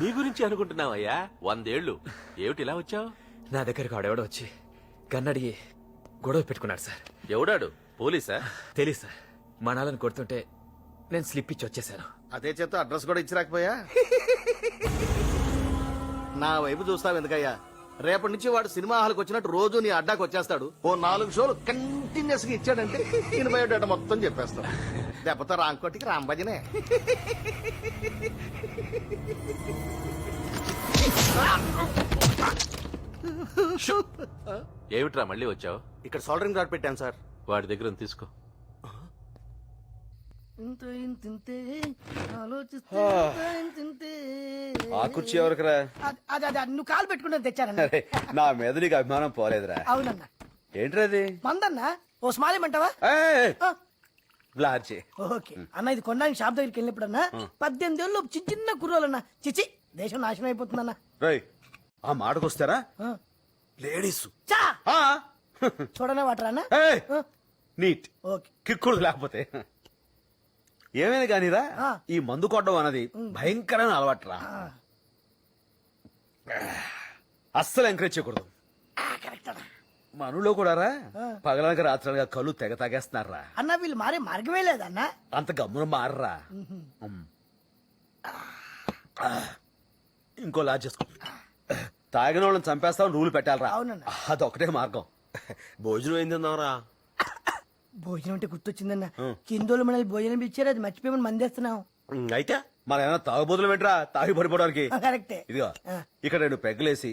నీ గురించి అనుకుంటున్నావయ్యా? వందేళ్ళు ఏమిటి ఇలా వచ్చావు? నా దగ్గరకు ఆడెవడో వచ్చి కన్నడిగి గొడవ పెట్టుకున్నాడు సార్. ఎవడాడు? పోలీసా? తెలీదు సార్. మనాలను కొడుతుంటే నేను స్లిప్ ఇచ్చి వచ్చేసాను అదే చేత అడ్రస్ కూడా ఇచ్చిరాకపోయా? నా వైపు చూస్తావు ఎందుకయ్యా? రేపటి నుంచి వాడు సినిమా హాల్కి వచ్చినట్టు రోజు నీ అడ్డాకి వచ్చేస్తాడు. ఓ నాలుగు షోలు కంటిన్యూస్గా ఇచ్చాడంటే నేను బయోడేటా మొత్తం చెప్పేస్తాడు. దెబ్బతో రాంకోటికి రాంబజనే ఏమిట్రా మళ్ళీ వచ్చావు? ఇక్కడ సోల్డరింగ్ రాడ్ పెట్టాను సార్. వాడి దగ్గర తీసుకో ఆ కుర్చీ ఎవరికరా? అది- అది అది నువ్వు కాలు పెట్టుకుంటే తెచ్చానన్న. అరే, నా మీద నీకు అభిమానం పోలేదురా. అవునన్నా. ఏంట్రా అది మందన్నా ఓ స్మాల్ ఇమ్మంటావా? ఏయ్, ఆ, ఓకే. అన్న ఇది కొనడానికి షాప్ దగ్గరికి వెళ్ళినప్పుడన్నా పద్దెనిమిది ఏళ్ళు చిన్న చిన్న కుర్రోలన్నా చిచి దేశం నాశనం అయిపోతుందన్నా. రై ఆ మాటకొస్తారా ఆ. లేడీస్. చా! ఆ, చూడనే వాటరా అన్న? ఏయ్, నీట్. ఓకే. కిక్కుడు లేకపోతే. ఏమైనా కానీరా. ఈ మందు కొట్టడం అన్నది భయంకరమైన అలవాటురా. అస్సలు ఎంకరేజ్ చేయకూడదు. మనలో కూడా రా పగలనక రాత్రులుగా కళ్ళు తెగ తాగేస్తున్నారా? అన్న వీళ్ళు మారే మార్గమే లేదన్నా. అంత గమ్మున మారరా. ఇంకో లాజ్ చేసుకో. తాగిన వాళ్ళని చంపేస్తాం రూలు పెట్టాలరా. అవునన్న. అదొకటే మార్గం. భోజనం ఏం తిందాంరా? భోజనం అంటే గుర్తొచ్చిందన్న. కిందోళ్ళు మనల్ని భోజనం ఇచ్చారు అది మర్చిపోయి మందేస్తున్నాం అయితే మన ఏమైనా తాగుబోతులు పెట్టరా? తాగి పడిపోవడానికి. కరెక్టే. ఇదిగో. ఇక్కడ రెండు పెగ్గలేసి.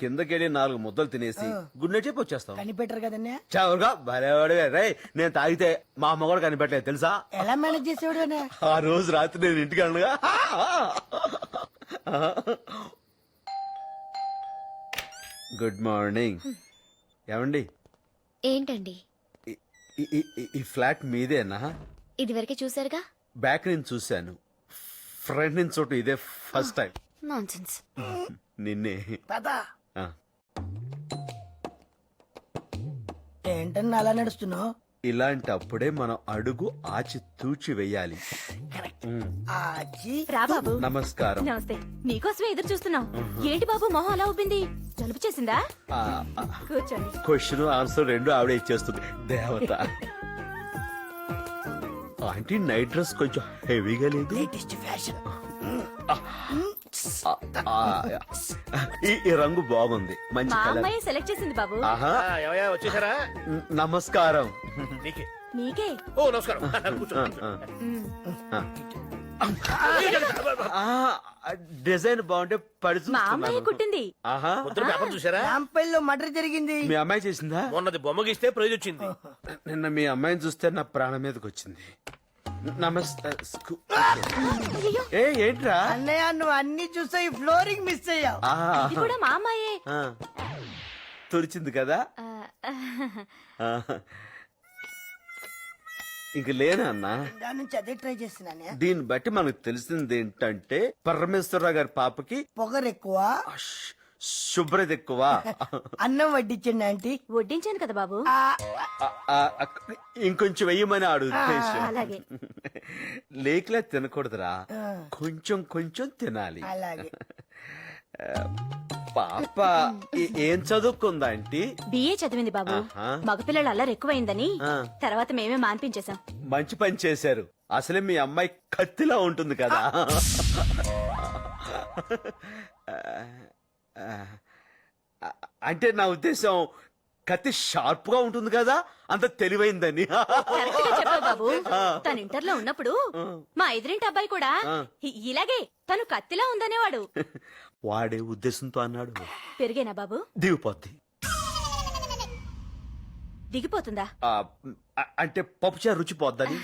కిందకెళ్ళి నాలుగు ముద్దలు తినేసి గుడ్ చెప్పి వచ్చేస్తాం. కనిపెట్టరు కదన్నా? చవరుగా భలేవాడివే రే నేను తాగితే మా అమ్మ కూడా కనిపెట్టలేదు తెలుసా? ఎలా మేనేజ్ చేసేవాడు ఆ రోజు రాత్రి నేను ఇంటికి అనగా గుడ్ మార్నింగ్. ఏమండి? ఏంటండి? ఈ- ఈ- ఈ- ఈ- ఈ ఫ్లాట్ మీదేనా? ఇదివరకే చూసారుగా బ్యాక్ నుంచి చూశాను. ఫ్రంట్ నుంచి చోటు ఇదే ఫస్ట్ టైం నాన్సెన్స్ నిన్నే. పద. ఆ. ఏంటన్నా అలా నడుస్తున్నావు? ఇలాంటప్పుడే మనం అడుగు ఆచి తూచి వెయ్యాలి. ఆచి రా బాబు. నమస్కారం. నమస్తే. నీకోసమే ఎదురు చూస్తున్నాం. ఏంటి బాబు మొహం అలా ఉబ్బింది జలుబు చేసిందా? కూర్చోండి. క్వశ్చన్ ఆన్సర్ రెండు ఆవిడ ఇచ్చేస్తుంది. దేవత. ఆంటీ నైట్ డ్రెస్ కొంచెం హెవీగా లేదు. Latest fashion. ఈ ఈ రంగు బాగుంది. మంచి మా కలర్. అమ్మాయి సెలెక్ట్ చేసింది బాబు. ఆహా. ఏమయ్యా వచ్చేసారా? న- నమస్కారం. నీకే. నీకే? ఓ నమస్కారం. కూర్చో. ఆ, డిజైన్ బాగుంటే పడి మా అమ్మాయి చూస్తున్నాను. కుట్టింది. ఆహా. పొద్దున పేపర్ చూసారా? రాంపల్లిలో మర్డర్ జరిగింది. మీ అమ్మాయి చేసిందా? మొన్నది బొమ్మ గీస్తే ప్రైజ్ వచ్చింది. నిన్న మీ అమ్మాయిని చూస్తే నా ప్రాణం మీదకి వచ్చింది నమస్తే ఏ ఏంట్రా? అన్నయ్య నువ్వు అన్ని చూసావు ఈ ఫ్లోరింగ్ మిస్ అయ్యావు. ఆ, ఇది కూడా మా అమ్మాయే ఆ. తుడిచింది కదా. ఇంక లేనా అన్నా? దాని నుంచి అదే ట్రై చేస్తున్నానే దీన్ని బట్టి మనకు తెలిసింది ఏంటంటే పరమేశ్వరరావు గారి పాపకి పొగరు ఎక్కువ శు- శుభ్రత ఎక్కువ అన్నం వడ్డించండి ఆంటీ. వడ్డించాను కదా బాబు. ఇంకొంచెం వెయ్యమని ఆడు ఉద్దేశం. అలాగే. లేకలే తినకూడదురా. కొంచెం కొంచెం తినాలి. అలాగే. పాప ఏ- ఏం చదువుకుందా ఆంటీ? బిఏ చదివింది బాబు. మగపిల్లలు అల్లరి ఎక్కువైందని. తర్వాత మేమే మాన్పించేశాం. మంచి పని చేశారు. అసలే మీ అమ్మాయి కత్తిలా ఉంటుంది కదా. అంటే నా ఉద్దేశం కత్తి షార్ప్గా ఉంటుంది కదా అంత తెలివైందని. చెప్పావు బాబు. తను ఇంటర్లో ఉన్నప్పుడు మా ఎదురింటి అబ్బాయి కూడా ఇ- ఇలాగే తను కత్తిలా ఉందనేవాడు. వాడే ఉద్దేశంతో అన్నాడు. పెరిగేనా బాబు? దిగిపోద్ది. దిగిపోతుందా? ఆ, అ- అంటే పప్పుచారు రుచి పోద్దని.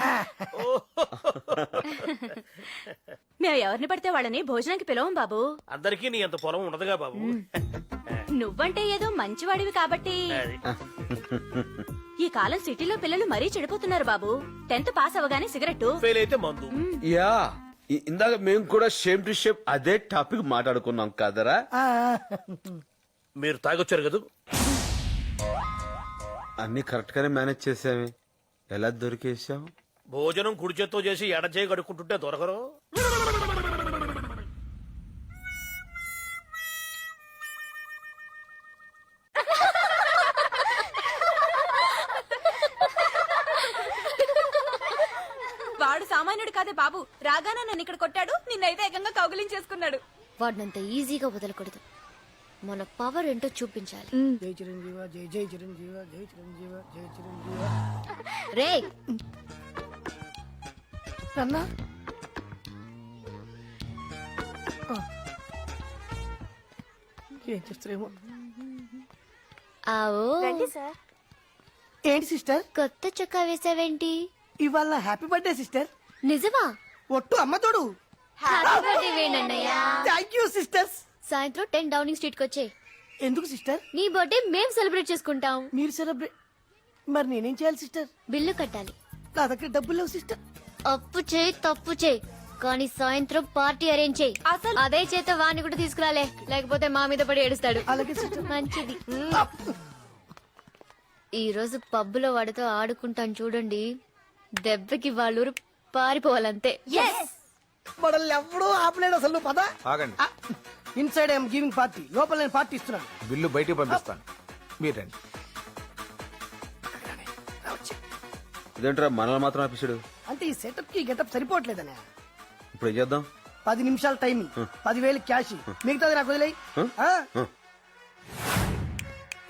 మేము ఎవరిని పడితే వాళ్ళని భోజనానికి పిలవం బాబు. అందరికీ నీ అంత పొలం ఉండదుగా బాబు. నువ్వంటే ఏదో మంచివాడివి కాబట్టి. ఈ కాలం సిటీలో పిల్లలు మరీ చెడిపోతున్నారు బాబు. టెన్త్ పాస్ అవగానే సిగరెట్ ఫెయిల్ అయితే మందు. యా ఇ- ఇందాక మేము కూడా షేమ్ టు షేప్ అదే టాపిక్ మాట్లాడుకున్నాం కదరా? ఆ, మీరు తాగొచ్చారు కదా? అన్ని కరెక్ట్గానే మేనేజ్ చేసామే ఎలా దొరికేసాము భోజనం కుడిచేత్తో చేసి ఎడ చేయి కడుక్కుంటుంటే దొరకరు. వాడు సామాన్యుడు కాదే బాబు. రాగానే నన్ను ఇక్కడ కొట్టాడు. నిన్నైతే ఏకంగా కౌగులించేసుకున్నాడు. వాడినంత ఈజీగా వదలకూడదు. మన పవర్ ఏంటో చూపించాలి. జై చిరంజీవ జై జై చిరంజీవ జై చిరంజీవ జై చిరంజీవ. రే! అన్నా ఏం చేస్తారేమో ఆవో. ఏంటి సిస్టర్? కొత్త చొక్కా వేసావేంటి? ఇవాళ హ్యాపీ బర్త్డే సిస్టర్. నిజమా? ఒట్టు అమ్మ తోడు. హ్యాపీ బర్త్డే వేణన్నయ్య. థ్యాంక్ యూ సిస్టర్స్ సాయంత్రం టెన్ డౌనింగ్ స్ట్రీట్కి వచ్చే ఎందుకు సిస్టర్? నీ బర్త్డే మేం సెలబ్రేట్ చేసుకుంటాం. మీరు సెలబ్రేట్ మరి నేనేం చేయాలి సిస్టర్? బిల్లు కట్టాలి. నా దగ్గర డబ్బులు లేవు సిస్టర్. అప్పు చేయి తప్పు చేయి. కానీ సాయంత్రం పార్టీ అరేంజ్ చేయి. అసలు- అదే చేత వాణ్ణి కూడా తీసుకురాలే. లేకపోతే మా మీద పడి ఏడుస్తాడు. అలాగే సిస్టర్. మంచిది. ఈ రోజు పబ్బులో వాడితో ఆడుకుంటాను చూడండి. దెబ్బకి వాళ్ళూరు పారిపోవాలంతే. మనల్ని ఆపలేడు అసలు నువ్వు పద. ఆగండి. ఇన్సైడ్ ఐఎమ్ గివింగ్ పార్టీ లోపల నేను పార్టీ ఇస్తున్నాను. బిల్లు బయటికి పంపిస్తాను. మీరు రండి. ఇదేంట్రా మనల్ని మాత్రం ఆఫీసుడు అంటే ఈ సెటప్కి గెటప్ సరిపోవట్లేదనే. ఇప్పుడు ఏం చేద్దాం? పది నిమిషాల టైమింగ్ పదివేలు క్యాష్ మిగతాది నాకు వదిలేయి.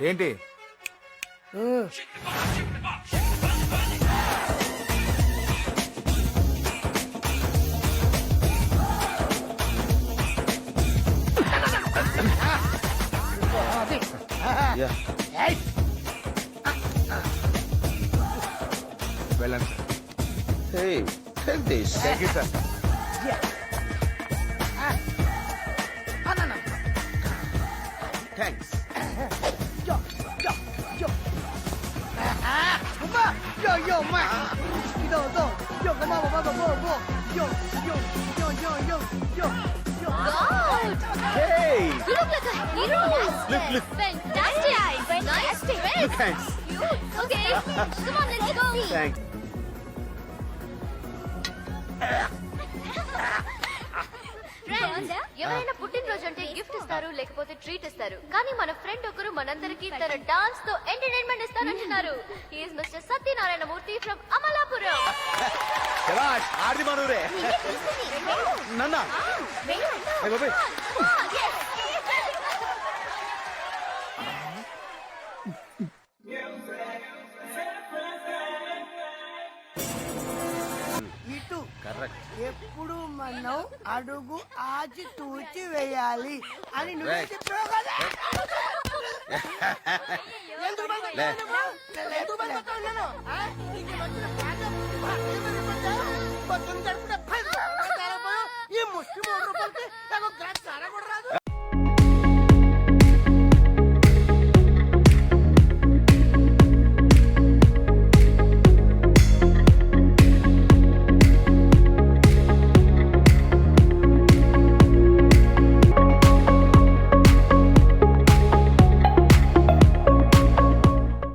ఏంటి? వెళ్ళండి sir hey take this thank you sir thanks Yo, yo, ma. Yo, yo, yo, come on, come on, go, go. Yo, yo, yo, yo, yo, yo, yo. Hey! You look like a hero. Look, look. Fantastic. Thanks. Okay. Come on, let's go. Thanks. Friends, ఎవరైనా పుట్టినరోజు అంటే gift ఇస్తారు లేకపోతే treat ఇస్తారు కానీ మన friend ఒకరు మనందరికి తన డాన్స్తో entertainment ఇస్తానంటున్నారు he's mister Satyanarayana Murthy from Amalapuram నన్న మనం అడుగు ఆచి తూచి వేయాలి అని నువ్వే చెప్పావు కదా. ఈ ముష్టి మూడు రూపాయలకి నాకు గ్లాస్ సారా కూడా రాదు